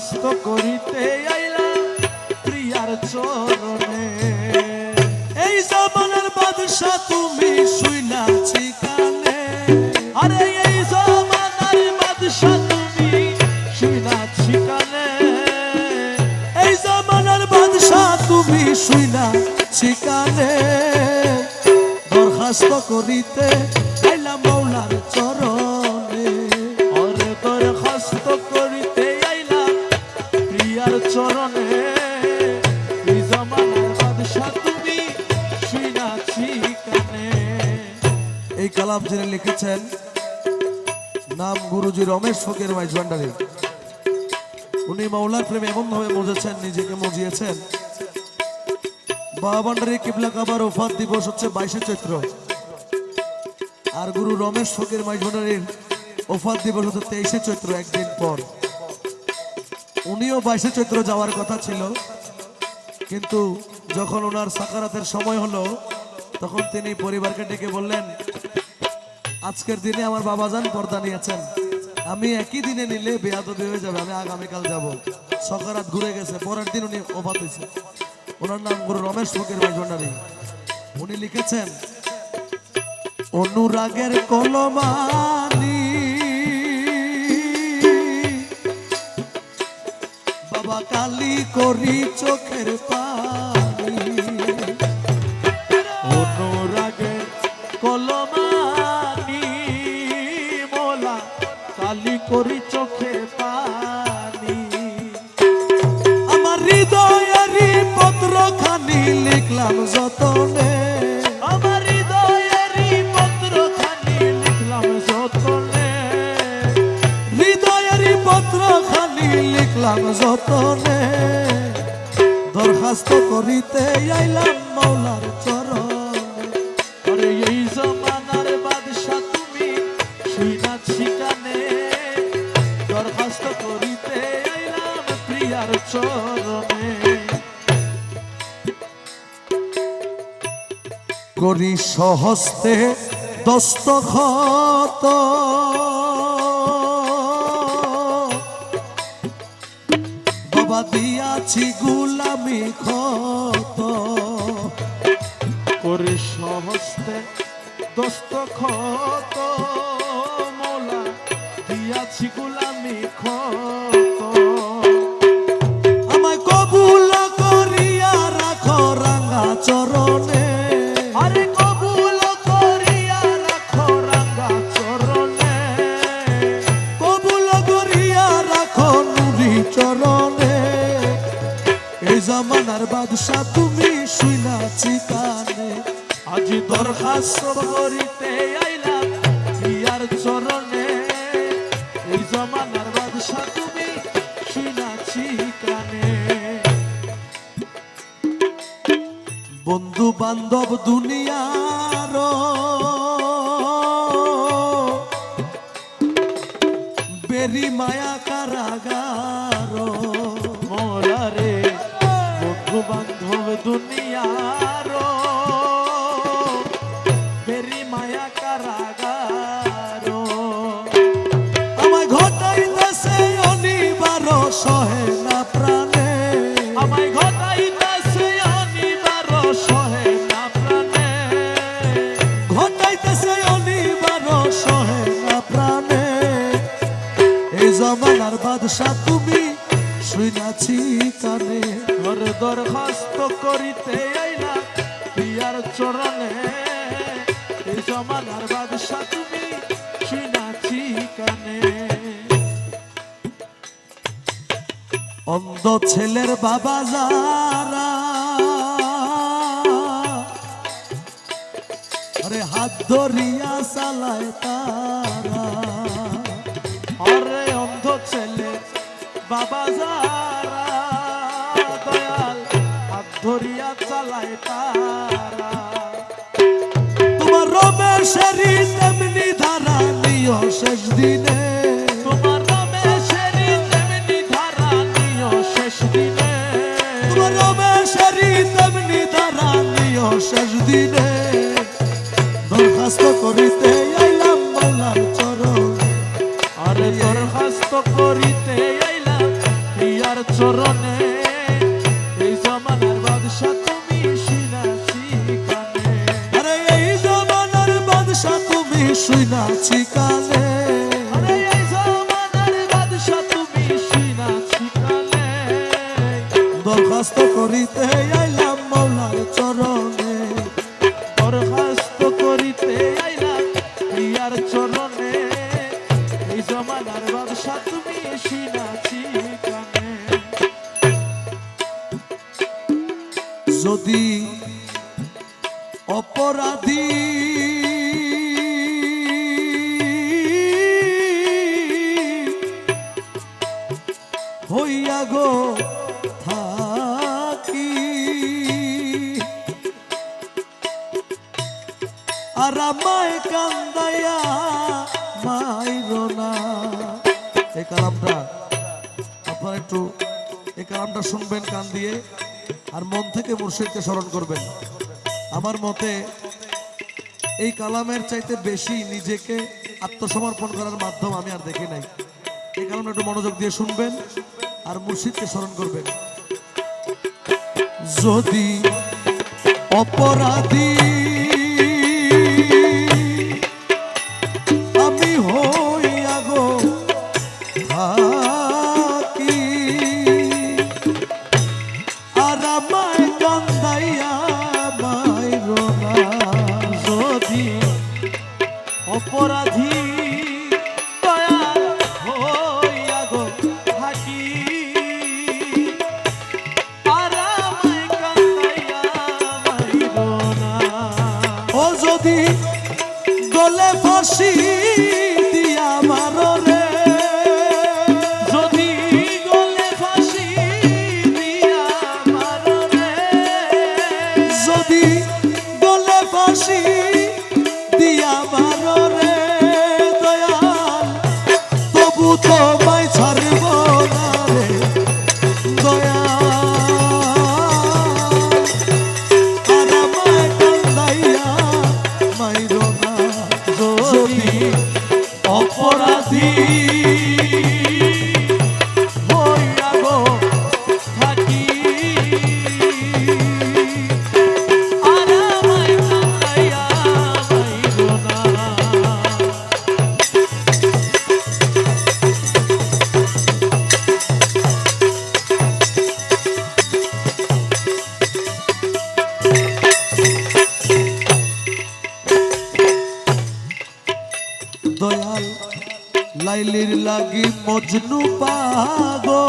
দরখাস্ত করিতে আইলাম প্রিয়ার চরণে। এই জামানার বাদশা তুমি শুইনাছি কানে আরে এই জমানার বাদশা তুমি শুনাছি কানে এই জামানার বাদশা তুমি শুইনাছি কানে দরখাস্ত করিতে কালাম যিনি লিখেছেন নাম গুরুজি রমেশ ফকির মাইজ ভান্ডারী উনি মাওলার প্রেমে এমন ভাবে মজেছেন, নিজেকে মজিয়েছেন। বাবা ভান্ডারী কিবলা কাবার ওফাত দিবস হচ্ছে বাইশে চৈত্র। আর গুরু রমেশ ফকির মাইজ ভান্ডারীর ওফাত দিবস হচ্ছে তেইশে চৈত্র, একদিন পর। উনিও বাইশে চৈত্র যাওয়ার কথা ছিল, কিন্তু যখন ওনার সাকারাতের সময় হলো, তখন তিনি পরিবারকে ডেকে বললেন আজকের দিনে আমার বাবা যান পর্দা নিয়েছেন। আমি একই দিনে নিলে বেয়াদবি হয়ে যাবে, আমি আগামীকাল যাব। সকারাত ঘুরে গেছে, পরের দিন উনি ওফাত হয়েছে। ওনার নাম গুরু রমেশ ফকির ভাইজনারি উনি লিখেছেন, অনুরাগের কলমানি বাবা কালি করি চোখের পানি লিখলাম যতনে। আমার হৃদয়েরই পত্র খানি লিখলাম যতনে। হৃদয়েরই পত্র খানি লিখলাম যতনে। দরখাস্ত করিতে আইলাম মৌলার চরণে। এই জমানার বাদশা তুমি শুনাছি কানে দরখাস্ত করিতে আইলাম প্রিয়ার চরণে। করি সহস্তে দস্তখত। বাবা দিয়াছি গুলামি খত করে সহস্তে দস্তখত। মোলা দিয়াছি গুলামি খত আমায় কবুল করিয়া রাখো রাঙা চরণে। চরণে। এই জামানার বাদশা তুমি শুইনাছি কানে আজি দরখাস্ত করিতে আইলাম প্রিয়ার চরণে। এই জমানার বাদশা তুমি কানে বন্ধু বান্ধব দুনিয়ার দুনিয়ার বেরি মায়া কারাগার আমায় ঘটাইতেছে অনিবার সহে না প্রাণে। আমায় ঘটাইতেছে অনিবার সহে না প্রাণে। ঘটাইতেছে অনিবার সহে না প্রাণে। এই জমানার তুমি শুইনাছি কানে ঘর দরখাস্ত করিতে আইলা প্রিয়ার চরণে। এই জমানার বাদশা তুমি শুনাছি কানে। অন্ধ ছেলের বাবা যারা, আরে হাত ধরিয়া চালায় তারা। আরে অন্ধ ছেলে বাবা তারা তোমার রমেশেরই তেমনি ধারা নিয় শেষ দিনে। তোমার রমেশেরই তেমনি ধারা নিয় শেষ দিনে। তোমার রমেশেরই তেমনি ধারা নিয় শেষ দিনে। শুনাছি কালে। দরখাস্ত করিতে আইলাম আমায় কান্দাইয়া না। এই কালামটা আপনারা একটু, এই কালামটা শুনবেন কান দিয়ে আর মন থেকে মুর্শিদকে স্মরণ করবেন। আমার মতে এই কালামের চাইতে বেশি নিজেকে আত্মসমর্পণ করার মাধ্যম আমি আর দেখি নাই। এই কালামটা একটু মনোযোগ দিয়ে শুনবেন আর মুর্শিদকে স্মরণ করবেন। যদি অপরাধী ফাঁসি দিয়া মারো রে। যদি গলে ফাঁসি দিয়া মারো রে। যদি গলে ফাঁসি যদি অপরাধী। লাগি মজনু পাগো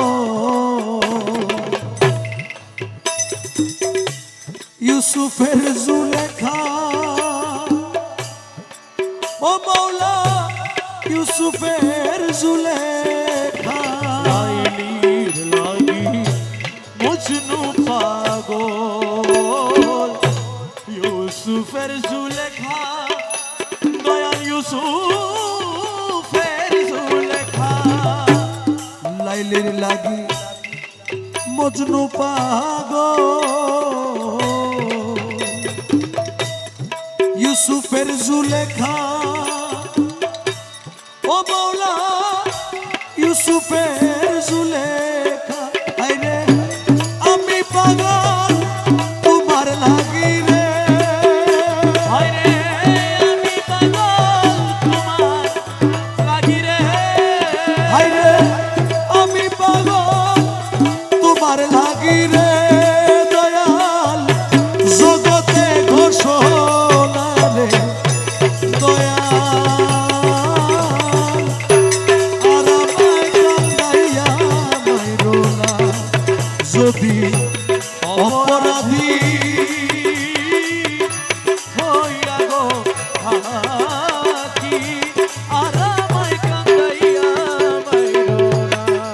ইউসুফের জুলেখা। ও মৌলা, ইউসুফের জুলেখা। লাইলির লাগি মজনু পাগল। ইউসুফের জুলেখা, দয়াল ইউসুফের লাইলির লাগি মজনু পাগ ইউসুফের জুলেখা ও বৌলা ইউসুফের